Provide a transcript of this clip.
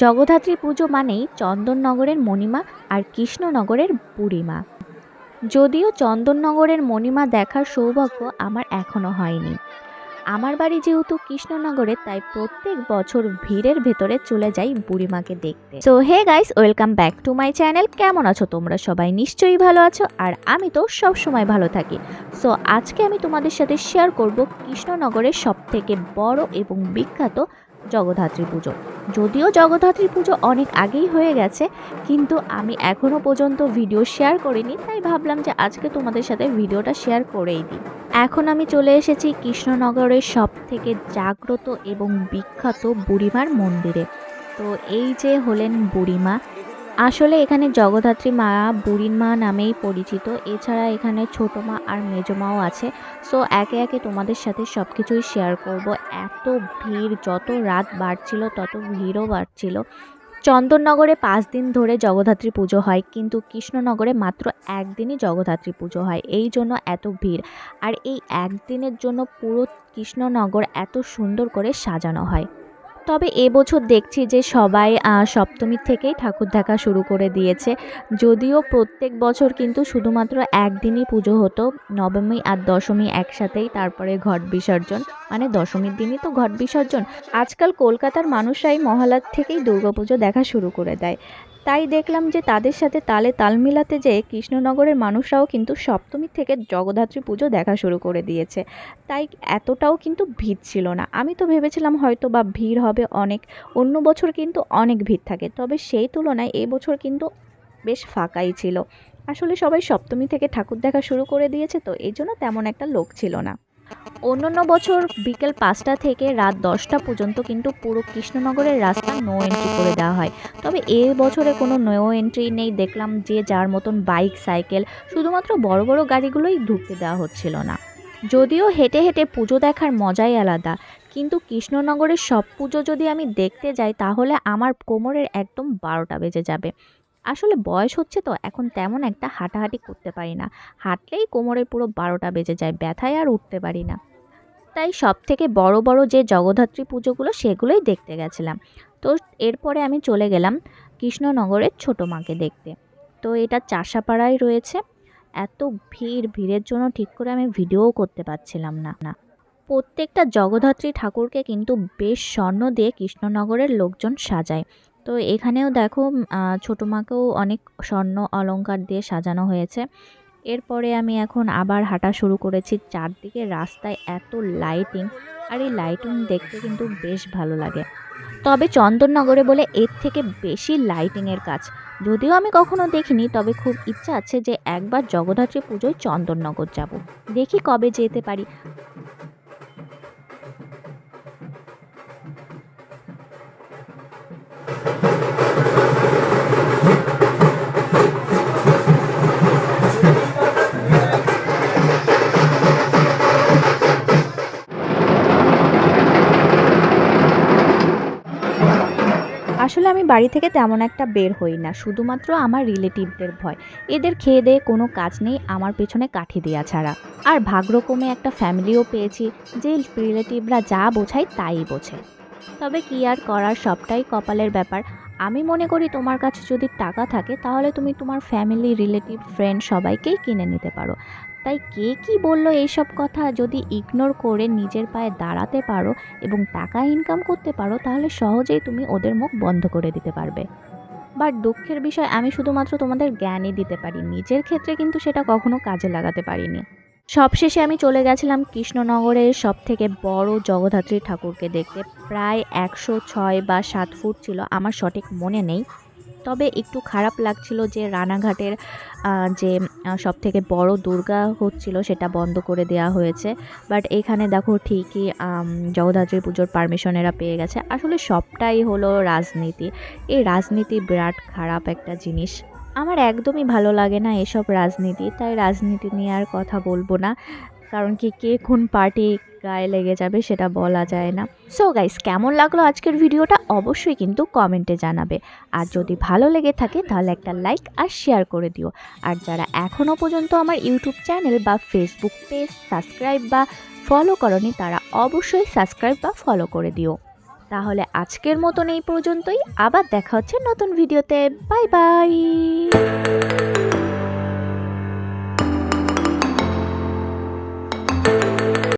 জগদ্ধাত্রী পুজো মানেই চন্দননগরের মণিমা আর কৃষ্ণনগরের বুড়িমা। যদিও চন্দননগরের মণিমা দেখার সৌভাগ্য আমার এখনও হয়নি। আমার বাড়ি যেহেতু কৃষ্ণনগরে, তাই প্রত্যেক বছর ভিড়ের ভেতরে চলে যাই বুড়িমাকে দেখতে। So hey guys welcome back to my channel কেমন আছো তোমরা সবাই? নিশ্চয়ই ভালো আছো, আর আমি তো সব সময় ভালো থাকি। সো আজকে আমি তোমাদের সাথে শেয়ার করব কৃষ্ণনগরের সবথেকে বড় এবং বিখ্যাত জগদ্ধাত্রী পুজো। যদিও জগদ্ধাত্রী পুজো অনেক আগেই হয়ে গেছে, কিন্তু আমি এখনও পর্যন্ত ভিডিও শেয়ার করিনি, তাই ভাবলাম যে আজকে তোমাদের সাথে ভিডিওটা শেয়ার করেই দিই। এখন আমি চলে এসেছি কৃষ্ণনগরের সব থেকে জাগ্রত এবং বিখ্যাত বুড়িমার মন্দিরে। তো এই যে হলেন বুড়িমা আসলে এখানে জগদ্ধাত্রী মা বুড়ির মা নামেই পরিচিত। এছাড়া এখানে ছোটো মা আর মেজো মাও আছে। সো একে একে তোমাদের সাথে সব কিছুই শেয়ার করব। এত ভিড়, যত রাত বাড়ছিল, তত ভিড়ও বাড়ছিল। চন্দননগরে পাঁচ দিন ধরে জগদ্ধাত্রী পুজো হয়, কিন্তু কৃষ্ণনগরে মাত্র একদিনই জগদ্ধাত্রী পুজো হয়। এই জন্য এত ভিড়। আর এই একদিনের জন্য পুরো কৃষ্ণনগর এত সুন্দর করে সাজানো হয়। তবে এবছর দেখছি যে সবাই সপ্তমীর থেকেই ঠাকুর দেখা শুরু করে দিয়েছে। যদিও প্রত্যেক বছর কিন্তু শুধুমাত্র একদিনই পুজো হতো। নবমী আর দশমী একসাথেই, তারপরে ঘট বিসর্জন। মানে দশমীর দিনই তো ঘট বিসর্জন। আজকাল কলকাতার মানুষরাই মহালার থেকেই দুর্গাপুজো দেখা শুরু করে দেয়। তাই দেখলাম যে তাদের সাথে তালে তাল মিলাতে যেয়ে কৃষ্ণনগরের মানুষরাও কিন্তু সপ্তমী থেকে জগদ্ধাত্রী পুজো দেখা শুরু করে দিয়েছে। তাই এতটাও কিন্তু ভিড় ছিল না। আমি তো ভেবেছিলাম হয়তো বা ভিড় হবে অনেক, অন্য বছর কিন্তু অনেক ভিড় থাকে। তবে সেই তুলনায় এবছর কিন্তু বেশ ফাঁকাই ছিল। আসলে সবাই সপ্তমী থেকে ঠাকুর দেখা শুরু করে দিয়েছে তো এই জন্য তেমন একটা লোক ছিল না। অন্যান্য বছর বিকেল পাঁচটা থেকে রাত দশটা পর্যন্ত কিন্তু পুরো কৃষ্ণনগরের রাস্তা নো এন্ট্রি করে দেওয়া হয়। তবে এ বছরে কোনো নো এন্ট্রি নেই, দেখলাম যে যার মতন বাইক সাইকেল শুধুমাত্র বড় বড় গাড়িগুলোই ঢুকতে দেওয়া হচ্ছিল না। যদিও হেঁটে হেঁটে পুজো দেখার মজাই আলাদা, কিন্তু কৃষ্ণনগরের সব পুজো যদি আমি দেখতে যাই, তাহলে আমার কোমরের একদম বারোটা বেজে যাবে। আসলে বয়স হচ্ছে তো, এখন তেমন একটা হাঁটাহাঁটি করতে পারি না। হাঁটলেই কোমরের পুরো বারোটা বেজে যায়, ব্যথায় আর উঠতে পারি না। তাই সব থেকে বড় বড় যে জগদ্ধাত্রী পুজোগুলো, সেগুলোই দেখতে গেছিলাম। তো এরপরে আমি চলে গেলাম কৃষ্ণনগরের ছোটো মাকে দেখতে। তো এটা চাষাপাড়ায় রয়েছে। এত ভিড়, ভিড়ের জন্য ঠিক করে আমি ভিডিও করতে পারছিলাম না না। প্রত্যেকটা জগদ্ধাত্রী ঠাকুরকে কিন্তু বেশ স্বর্ণ দিয়ে কৃষ্ণনগরের লোকজন সাজায়। তো এখানেও দেখো ছোটো মাকেও অনেক স্বর্ণ অলংকার দিয়ে সাজানো হয়েছে। এরপরে আমি এখন আবার হাঁটা শুরু করেছি চারদিকে রাস্তায় এত লাইটিং আর এই লাইটিং দেখতে কিন্তু বেশ ভালো লাগে। তবে চন্দননগরে বলে এর থেকে বেশি লাইটিংয়ের কাজ। যদিও আমি কখনো দেখিনি, তবে খুব ইচ্ছা আছে যে একবার জগদ্ধাত্রী পুজোয় চন্দননগর যাব। দেখি কবে যেতে পারি। আসলে আমি বাড়ি থেকে তেমন একটা বের হই না, শুধুমাত্র আমার রিলেটিভদের ভয়। এদের খেয়ে দেয়ে কোনো কাজ নেই, আমার পেছনে কাঠি দেওয়া ছাড়া। আর ভাগ্যক্রমে একটা ফ্যামিলিও পেয়েছি, যে রিলেটিভরা যা বোঝায় তাই বোঝে। তবে কি আর করার, সবটাই কপালের ব্যাপার। আমি মনে করি তোমার কাছে যদি টাকা থাকে, তাহলে তুমি তোমার ফ্যামিলি, রিলেটিভ, ফ্রেন্ড সবাইকেই কিনে নিতে পারো। তাই কে কি বলল এইসব কথা? যদি ইগনোর করে নিজের পায়ে দাঁড়াতে পারো এবং টাকা ইনকাম করতে পারো, তাহলে সহজেই তুমি ওদের মুখ বন্ধ করে দিতে পারবে। বাট দুঃখের বিষয়, আমি শুধুমাত্র তোমাদের জ্ঞানই দিতে পারি। নিজের ক্ষেত্রে কিন্তু সেটা কখনো কাজে লাগাতে পারিনি। সবশেষে আমি চলে গেছিলাম কৃষ্ণনগরের সব থেকে বড় জগদ্ধাত্রী ঠাকুরকে দেখতে। প্রায় একশো ছয় বা সাত ফুট ছিল। আমার সঠিক মনে নেই। তবে একটু খারাপ লাগছিল যে রানাঘাটের যে সব থেকে বড় দুর্গা হচ্ছিল সেটা বন্ধ করে দেওয়া হয়েছে। বাট এখানে দেখো ঠিকই জগদ্ধাত্রী পুজোর পারমিশন এরা পেয়ে গেছে। আসলে সবটাই হলো রাজনীতি। এই রাজনীতি বিরাট খারাপ একটা জিনিস। আমার একদমই ভালো লাগে না এসব রাজনীতি। তাই রাজনীতি নিয়ে আর কথা বলব না। কারণ কি, কে কোন পার্টি গায়ে লেগে যাবে সেটা বলা যায় না। সো গাইস কেমন লাগল আজকের ভিডিওটা? অবশ্যই কিন্তু কমেন্টে জানাবে। আর যদি ভালো লেগে থাকে, তাহলে একটা লাইক আর শেয়ার করে দিও। আর যারা এখনও পর্যন্ত আমার ইউটিউব চ্যানেল বা ফেসবুক পেজ সাবস্ক্রাইব বা ফলো করনি, তারা অবশ্যই সাবস্ক্রাইব বা ফলো করে দিও। তাহলে আজকের মতন এই পর্যন্তই। আবার দেখা হচ্ছে নতুন ভিডিওতে বাই বাই